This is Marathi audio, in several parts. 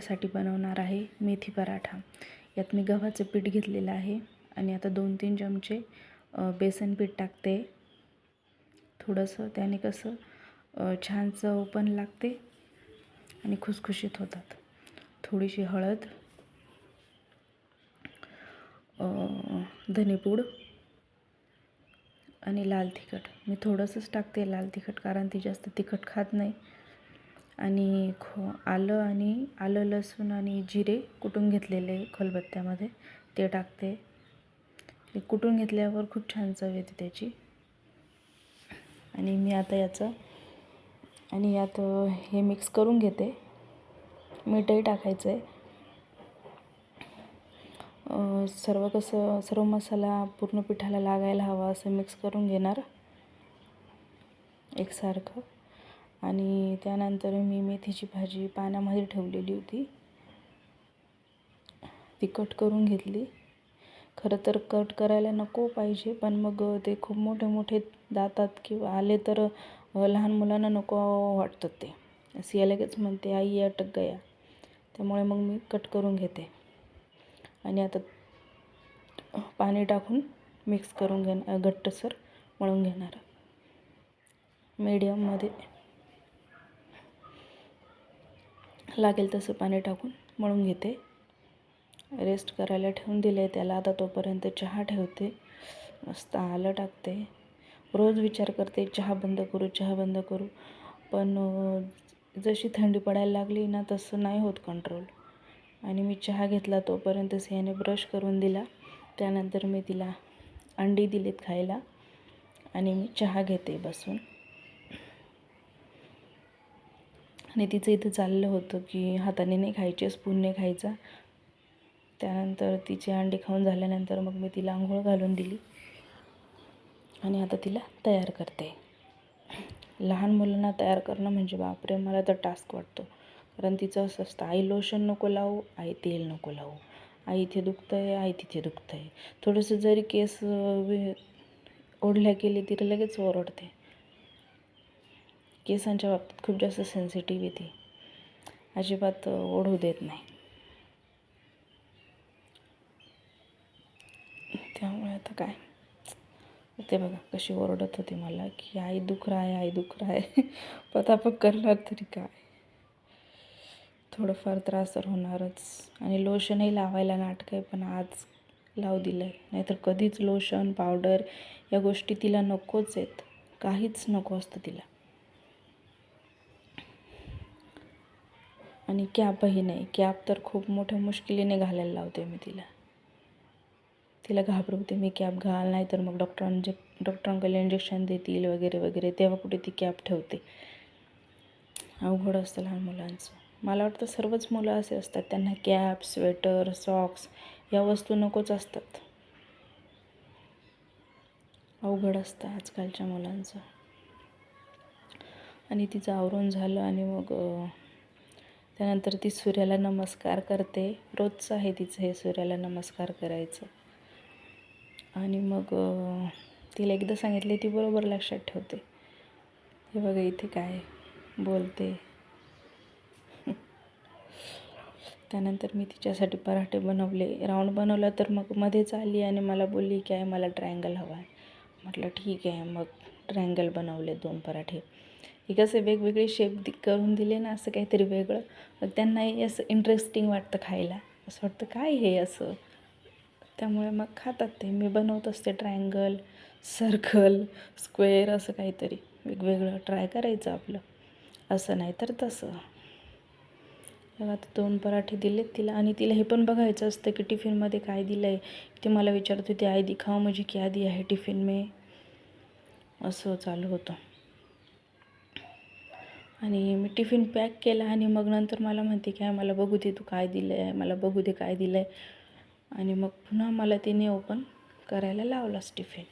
आज बनवणार आहे मेथी पराठा. यात मी गव्हाचं पीठ घेतलेलं आहे आणि आता दोन तीन चमचे बेसन पीठ टाकते. थोडंसं त्याने कसं छान चव पण लागते आणि खुसखुशीत होतात. थोडीशी हळद धनेपूड आणि लाल तिखट. मी थोडंसंच टाकते लाल तिखट कारण ती जास्त तिखट खात नाही. आणि खो आलं आणि आलं लसूण आणि जिरे कुटून घेतलेले खलबत्त्यामध्ये. ते टाकते. ते कुटून घेतल्यावर खूप छान चव येते त्याची. आणि मी आता याचं आणि यात हे मिक्स करून घेते. मीठही टाकायचं आहे सर्व कसं सर्व मसाला पूर्ण पिठाला लागायला हवा असं मिक्स करून घेणार. एकसारखं. आणि त्यानंतर मी मेथीची भाजी पाण्यामध्ये ठेवलेली होती. ती कट करून घेतली. खरं तर कट करायला नको पाहिजे पण मग ते खूप मोठे मोठे दातात किंवा आले तर लहान मुलांना नको वाटतात ते. सिया लगेच म्हणते आई या अटक गया. त्यामुळे मग मी कट करून घेते. आणि आता पाणी टाकून मिक्स करून घेणार घट्टसर मळून घेणार. मीडियममध्ये लागेल तसं पाणी टाकून मळून घेते. रेस्ट करायला ठेवून दिले त्याला. आता तोपर्यंत चहा ठेवते. मस्त आलं टाकते. रोज विचार करते चहा बंद करू चहा बंद करू. पण जशी थंडी पडायला लागली ना तसं नाही होत कंट्रोल आणि मी चहा घेतला तोपर्यंत सियाने ब्रश करून दिला. त्यानंतर मी तिला अंडी दिलीत खायला. आणि मी चहा घेते बसून. आणि तिचं इथं चाललं होतं की हाताने नाही खायचे स्पूनने खायचा. त्यानंतर तिचे अंडी खाऊन झाल्यानंतर मग मी तिला आंघोळ घालून दिली. आणि आता तिला तयार करते. लहान मुलांना तयार करणं म्हणजे बापरे मला तर टास्क वाटतो. कारण तिचं असं असतं आई लोशन नको लावू आई तेल नको लावू. आई इथे दुखतं आहे आई तिथे दुखतं आहे थोडंसं जरी केस वे- ओढल्या गेले तरी लगेच ओरडते. केसांच्या बाबतीत खूप जास्त सेन्सिटिव्ह येते अजिबात ओढू देत नाही. त्यामुळे आता काय? ते बघा कशी ओरडत होती मला की आई दुख आहे आई दुख आहे है. पतापक करणार तरी काय? थोडंफार त्रास तर होणारच. आणि लोशनही लावायला नाटक आहे पण आज लावू दिलं आहे नाहीतर कधीच लोशन पावडर या गोष्टी तिला नकोच आहेत. काहीच नको असतं तिला. आणि कॅपही नाही. कॅप तर खूप मोठ्या मुश्किलीने घालायला लावते मी तिला. तिला घाबरवते. मी कॅप घाल नाही तर मग डॉक्टरांचे डॉक्टरांकडे इंजेक्शन देतील वगैरे वगैरे. तेव्हा कुठे ती कॅप ठेवते. अवघड असतं लहान मुलांचं. मला वाटतं सर्वच मुलं असे असतात. त्यांना कॅप स्वेटर सॉक्स या वस्तू नकोच असतात. अवघड असतं आजकालच्या मुलांचं. आणि तिचं आवरून झालं आणि मग त्यानंतर ती सूर्याला नमस्कार करते. रोजचं आहे तिचं हे सूर्याला नमस्कार करायचं. आणि मग तिला एकदा सांगितले ती बरोबर लक्षात ठेवते. हे बघा इथे काय बोलते. त्यानंतर मी तिच्यासाठी पराठे बनवले. राऊंड बनवला तर मग मध्येच आली आणि मला बोलली की आहे मला ट्रायंगल हवा आहे. म्हटलं ठीक आहे. मग ट्रायंगल बनवले दोन पराठे. हे कसं वेगवेगळे शेप दि करून दिले ना असं काहीतरी वेगळं. मग त्यांनाही असं इंटरेस्टिंग वाटतं खायला. असं वाटतं काय हे असं? त्यामुळे मग खातात ते. मी बनवत असते ट्रायंगल सर्कल स्क्वेअर असं काहीतरी. वेगवेगळं ट्राय करायचं आपलं. असं नाही तर तसं. मग आता दोन पराठे दिलेत तिला. आणि तिला हे पण बघायचं असतं की टिफिनमध्ये काय दिलं आहे ते मला विचारत होती आई दिखाओ म्हणजे की आधी आहे टिफिन मे? असं चालू होतं. आणि मी टिफिन पॅक केला आणि मग नंतर मला म्हणते की मला बघू दे तू काय दिलं आहे मला बघू दे काय दिलं आहे आणि मग पुन्हा मला तिने ओपन करायला लावलाच टिफिन.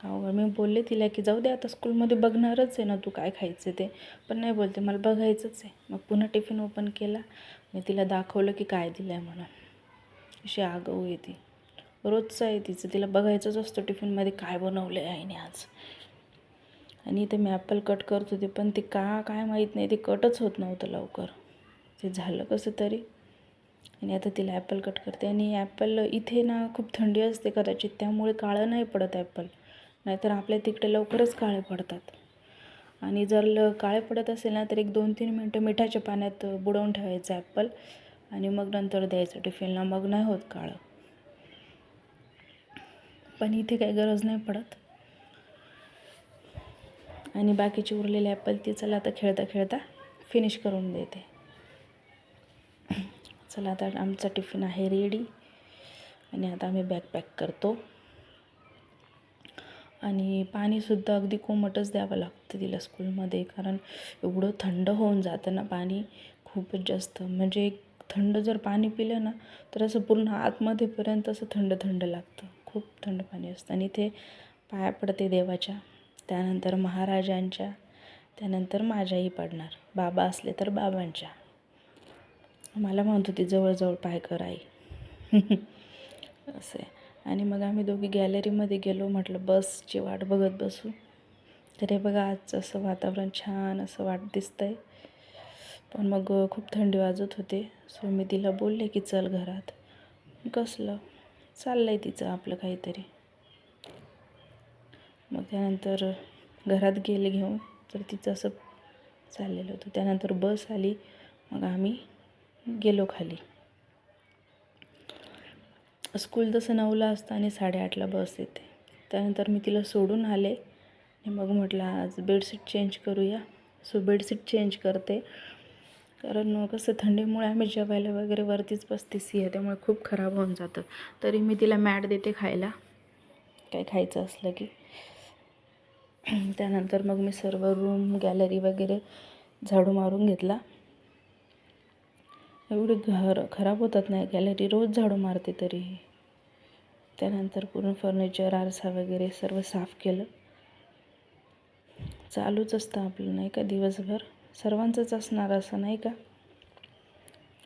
अवघड. मी बोलले तिला की जाऊ दे आता स्कूलमध्ये बघणारच आहे ना तू काय खायचं ते. पण नाही बोलते मला बघायचंच आहे. मग पुन्हा टिफिन ओपन केला. मी तिला दाखवलं की काय दिलं आहे म्हणून. अशी आगाऊ आहे ती. रोजचं आहे तिचं. तिला बघायचंच असतं टिफिनमध्ये काय बनवलं आहे आईने आज. आणि इथे मी ॲपल कट करत होते पण ते का काय माहीत नाही ते कटच होत नव्हतं लवकर. ते झालं कसं तरी. आणि आता तिला ॲपल कट करते. आणि ॲपल इथे ना खूप थंडी असते कदाचित त्यामुळे काळं नाही पडत ॲपल नाहीतर आपल्या तिकडे लवकरच काळे पडतात. आणि जर ल काळे पडत असेल ना तर एक दोन तीन मिनटं मिठाच्या पाण्यात बुडवून ठेवायचं ॲपल आणि मग नंतर द्यायचं टिफिनला मग नाही होत काळं. पण इथे काही गरज नाही पडत. आणि बाकीचे उरलेले ॲपल ती चला आता खेळता खेळता फिनिश करून देते. चला आता आमचा टिफिन आहे रेडी आणि आता आम्ही बॅग पॅक करतो. आणि पाणीसुद्धा अगदी कोमटच द्यावं लागतं तिला स्कूलमध्ये कारण एवढं थंड होऊन जातं ना पाणी खूपच जास्त. म्हणजे एक थंड जर पाणी पिलं ना तर असं पूर्ण आतमध्येपर्यंत असं थंड थंड लागतं. खूप थंड पाणी असतं. आणि ते पाया पडते देवाच्या. त्यानंतर महाराजांच्या त्यानंतर माझ्याही पडणार. बाबा असले तर बाबांच्या. मला म्हणत होती जवळजवळ पाय कर आई. असं. आहे आणि मग आम्ही दोघी गॅलरीमध्ये गेलो. म्हटलं बसची वाट बघत बसू. तर हे बघा आजचं असं वातावरण छान असं वाट दिसतं आहे पण मग खूप थंडी वाजत होते. सो मी तिला बोलले की चल घरात. कसलं? चाललं आहे तिचं आपलं काहीतरी. मग त्यानंतर घरात गेले घेऊन तर तिचं असं चाललेलं होतं. त्यानंतर बस आली मग आम्ही गेलो खाली. स्कूल तसं नऊला असतं आणि साडेआठला बस येते. त्यानंतर मी तिला सोडून आले आणि मग म्हटलं आज बेडशीट चेंज करूया. सो बेडशीट चेंज करते. कारण कसं थंडीमुळे आम्ही जेवायला वगैरे वरतीच सी आहे त्यामुळे खूप खराब होऊन जातं. तरी मी तिला मॅट देते खायला. काय खायचं असलं की. त्यानंतर मग मी सर्व रूम गॅलरी वगैरे झाडू मारून घेतला. एवढे घर खराब होतात नाही गॅलरी रोज झाडू मारते तरी. त्यानंतर पूर्ण फर्निचर आरसा वगैरे सर्व साफ केलं. चालूच असतं आपलं नाही का? दिवसभर. सर्वांचंच असणार असं नाही का?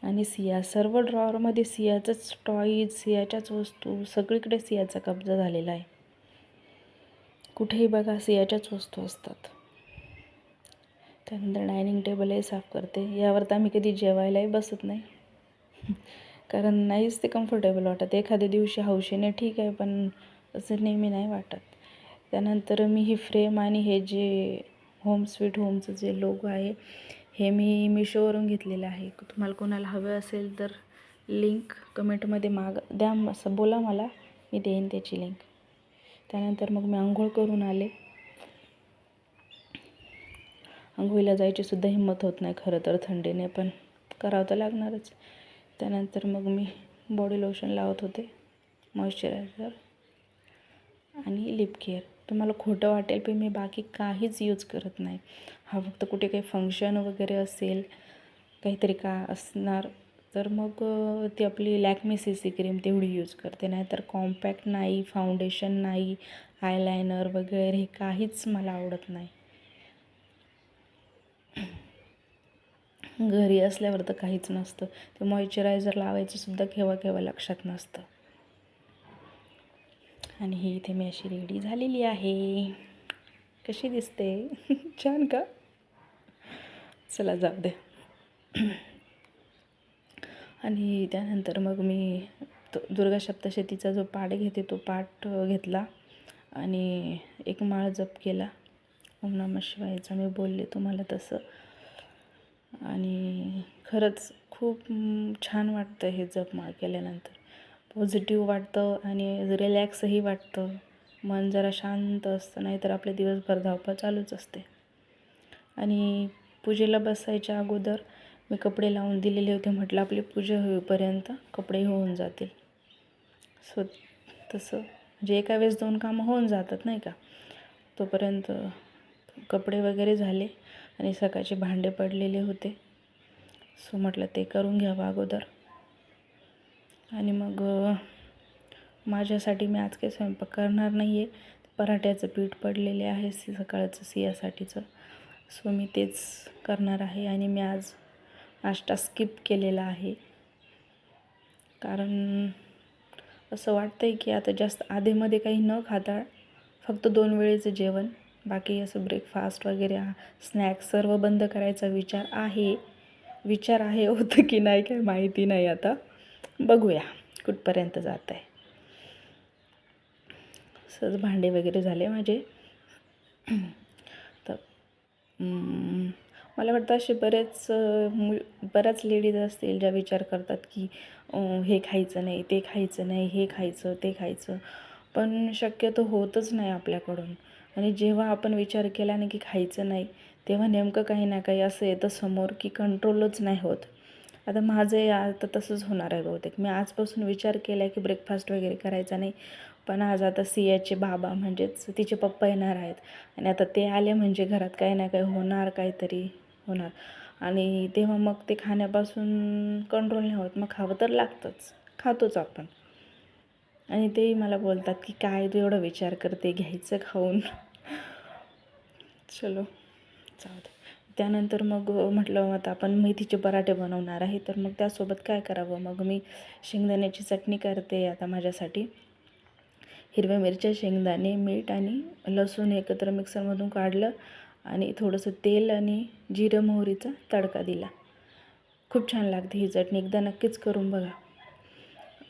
आणि सिया सर्व ड्रॉवरमध्ये सियाचंच टॉईज सियाच्याच वस्तू सगळीकडे सियाचा कब्जा झालेला आहे. कुठेही बघा सियाच्याच वस्तू असतात. त्यानंतर डायनिंग टेबलही साफ करते. यावर तर आम्ही कधी जेवायलाही बसत नाही. कारण नाहीच ते कम्फर्टेबल वाटत. एखाद्या दिवशी हौशीने ठीक आहे पण असं नेहमी नाही वाटत. त्यानंतर मी ही फ्रेम आणि हे जे होम स्वीट होमचं जे लोगो आहे हे मी मिशोवरून घेतलेलं आहे. तुम्हाला कोणाला हवं असेल तर लिंक कमेंटमध्ये माग द्या असं बोला मला. मी देईन त्याची लिंक त्यानंतर मग मी आंघोळ करून आले. आंघोळीला जायची सुद्धा हिंमत होत नाही खरं तर थंडीने पण करावं तर लागणारच. त्यानंतर मग मी बॉडी लोशन लावत होते मॉइश्चरायझर आणि लिप केअर तुम्हाला खोटं वाटेल पण मी बाकी काहीच यूज करत नाही. हा फक्त कुठे काही फंक्शन वगैरे असेल काहीतरी का असणार तर मग ती आपली लॅकमी सी सी क्रीम तेवढी यूज करते. नाहीतर कॉम्पॅक्ट नाही फाउंडेशन नाही आयलायनर वगैरे हे काहीच मला आवडत नाही. घरी असल्यावर तर काहीच नसतं. ते मॉइश्चरायझर लावायचं सुद्धा केव्हा केव्हा लक्षात नसतं. आणि ही इथे मी अशी रेडी झालेली आहे. कशी दिसते? छान का? चला जाऊ दे. आणि त्यानंतर मग मी तो दुर्गा सप्तशतीचा जो पाठ घेते तो पाठ घेतला आणि एक माळ जप केला. ओम नम शिवायचा मी बोलले तुम्हाला तसं. आणि खरंच खूप छान वाटतं हे जपमाळ केल्यानंतर. पॉझिटिव्ह वाटतं आणि रिलॅक्सही वाटतं. मन जरा शांत असतं नाहीतर आपले दिवसभर धावपळ चालूच असते. आणि पूजेला बसायच्या अगोदर मी कपडे लावून दिलेले होते म्हटलं आपली पूजा होईपर्यंत कपडे होऊन जातील. सो तसं म्हणजे एका वेळेस दोन कामं होऊन जातात नाही का? तोपर्यंत कपडे वगैरे झाले आणि सकाळचे भांडे पडलेले होते. सो म्हटलं ते करून घ्यावं अगोदर. आणि मग माझ्यासाठी मी आज काही स्वयंपाक करणार नाही आहे पराठ्याचं पीठ पडलेले आहे सी सकाळचं सियासाठीचं. सो मी तेच करणार आहे आणि मी आज नाश्ता स्किप केलेला आहे. कारण असं वाटतं आहे की आता जास्त आधेमध्ये काही न खाता फक्त दोन वेळेचं जेवण बाकी असं ब्रेकफास्ट वगैरे स्नॅक्स सर्व बंद करायचा विचार आहे. विचार आहे होतं की नाही काय माहिती नाही आता. बघूया कुठपर्यंत जात आहे सहज भांडे वगैरे झाले माझे. तर मला वाटतं असे बरेच मु बऱ्याच लेडीज असतील ज्या विचार करतात की हे खायचं नाही ते खायचं नाही हे खायचं ते खायचं. पण शक्यतो होतच नाही आपल्याकडून. आणि जेव्हा आपण विचार केला नाही की खायचं नाही तेव्हा नेमकं काही ना काही असं येतं समोर की कंट्रोलच नाही होत. आता माझं आता तसंच होणार आहे बहुतेक. मी आजपासून विचार केला की ब्रेकफास्ट वगैरे करायचा नाही. पण आज आता सियाचे बाबा म्हणजेच तिचे पप्पा येणार आहेत. आणि आता ते आले म्हणजे घरात काही ना काही होणार काहीतरी. होणार. आणि तेव्हा मग ते खाण्यापासून कंट्रोल नाही होत. मग खावं तर लागतंच. खातोच आपण. आणि तेही मला बोलतात की काय तू एवढा विचार करते घ्यायचं खाऊन? चलो जाऊ दे. त्यानंतर मग म्हटलं आता आपण मेथीचे पराठे बनवणार आहे. तर मग त्यासोबत काय करावं? मग मी शेंगदाण्याची चटणी करते आता माझ्यासाठी. हिरव्या मिरच्या शेंगदाणे मीठ आणि लसूण एकत्र मिक्सरमधून काढलं. आणि थोडंसं तेल आणि जिरं मोहरीचा तडका दिला. खूप छान लागते ही चटणी. एकदा नक्कीच करून बघा.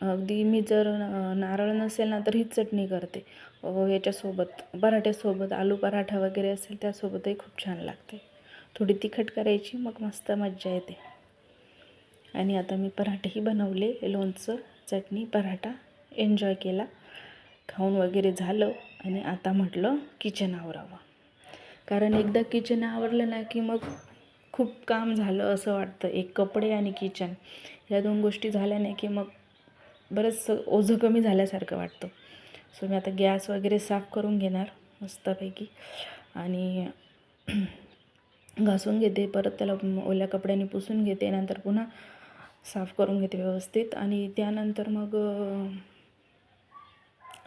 अगदी मी जर नारळ नसेल ना तर हीच चटणी करते. याच्यासोबत पराठ्यासोबत आलू पराठा वगैरे असेल त्यासोबतही खूप छान लागते. थोडी तिखट करायची मग मस्त मज्जा येते. आणि आता मी पराठेही बनवले. लोणचं चटणी पराठा एन्जॉय केला. खाऊन वगैरे झालं. आणि आता म्हटलं किचन आवरावं. कारण एकदा किचन आवरलं ना की मग खूप काम झालं असं वाटतं. एक कपडे आणि किचन या दोन गोष्टी झाल्या नाही की मग बरंच ओझं कमी झाल्यासारखं वाटतं. सो मी आता गॅस वगैरे साफ करून घेणार मस्तपैकी. आणि घासून घेते परत त्याला ओल्या कपड्याने पुसून घेते नंतर पुन्हा साफ करून घेते व्यवस्थित. आणि त्यानंतर मग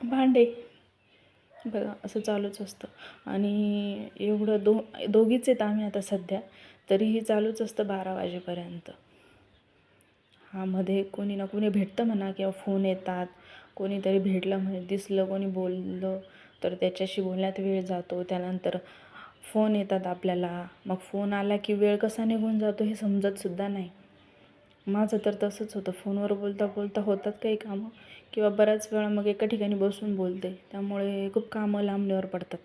भांडे. बघा असं चालूच असतं. आणि एवढं दो दोघीच आहेत आम्ही आता सध्या तरीही चालूच असतं बारा वाजेपर्यंत. हा मध्ये कोणी ना कोणी भेटतं म्हणा किंवा फोन येतात. कोणीतरी भेटलं म्हणजे दिसलं कोणी बोललं तर त्याच्याशी बोलण्यात वेळ जातो. त्यानंतर फोन येतात आपल्याला. मग फोन आला की वेळ कसा निघून जातो हे समजतसुद्धा नाही. माझं तर तसंच होतं. फोनवर बोलता बोलता होतात काही कामं. किंवा बऱ्याच वेळा मग एका ठिकाणी बसून बोलते. त्यामुळे खूप कामं लांबणीवर पडतात.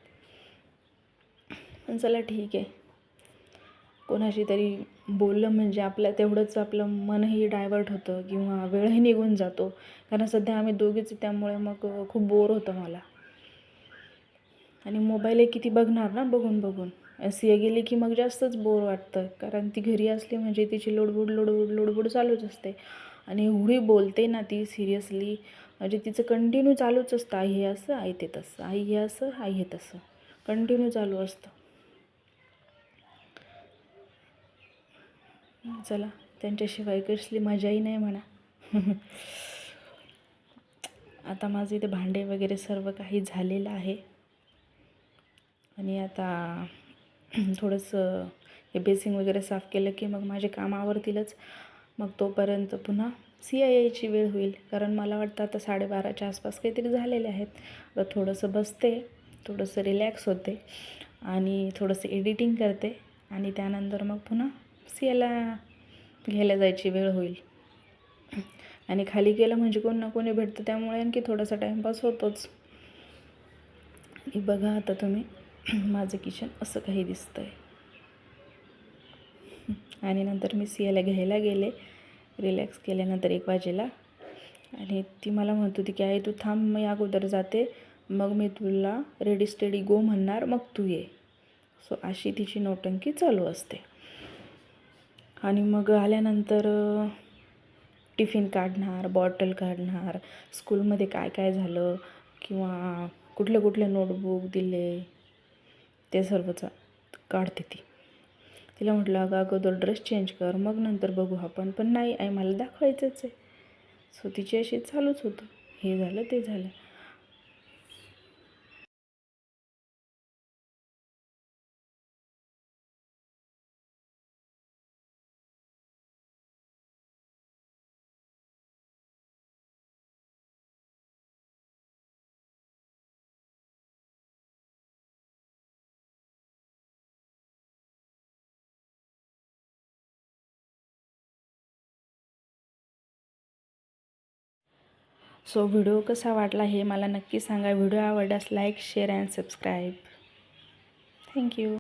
पण चला ठीक आहे. कोणाशी तरी बोललं म्हणजे आपल्या तेवढंच आपलं मनही डायवर्ट होतं किंवा वेळही निघून जातो. कारण सध्या आम्ही दोघीच त्यामुळे मग खूप बोर होतं मला. आणि मोबाईल किती बघणार ना बघून बघून. सिया गेली की मग जास्तच बोर वाटतं. कारण ती घरी असली म्हणजे तिची लोडबुड लोडबुड लोडबुड चालूच असते. आणि एवढी बोलते ना ती सिरियसली म्हणजे तिचं कंटिन्यू चालूच असतं आई हे असं आई ते तसं आई हे असं आई हे तसं. कंटिन्यू चालू असतं. चला त्यांच्याशिवाय कसली मजाही नाही म्हणा. आता माझं इथे भांडे वगैरे सर्व काही झालेलं आहे. आणि आता थोडंसं हे बेसिंग वगैरे साफ केलं की मग माझे काम आवरतीलच. मग तोपर्यंत पुन्हा सी आय यायची वेळ होईल. कारण मला वाटतं आता साडेबाराच्या आसपास काहीतरी झालेले आहेत. तर थोडंसं बसते थोडंसं रिलॅक्स होते आणि थोडंसं एडिटिंग करते आणि त्यानंतर मग पुन्हा सी आयला घ्यायला जायची वेळ होईल. आणि खाली गेलं म्हणजे कोण ना कोणी भेटतं त्यामुळे आणखी थोडासा टाईमपास होतोच. आणि बघा आता तुम्ही. माझं किचन असं काही दिसतं आहे आणि नंतर मी सियाला घ्यायला गेले. रिलॅक्स केल्यानंतर एक वाजेला. आणि ती मला म्हणत होती की आई तू थांब मी अगोदर जाते. मग मी तुला रेडी स्टेडी गो म्हणणार. मग तू ये. सो अशी तिची नौटंकी चालू असते. आणि मग आल्यानंतर टिफिन काढणार बॉटल काढणार स्कूलमध्ये काय काय झालं किंवा कुठले कुठले नोटबुक दिले ते सर्वच काढते ती. तिला म्हटलं अगं अगोदर ड्रेस चेंज कर मग नंतर बघू आपण. पण नाही आई मला दाखवायचंच आहे. सो तिची अशी चालूच होतं. हे झालं ते झालं. सो व्हिडिओ कसा वाटला हे मला नक्की सांगा. व्हिडिओ आवडल्यास like share and subscribe. Thank you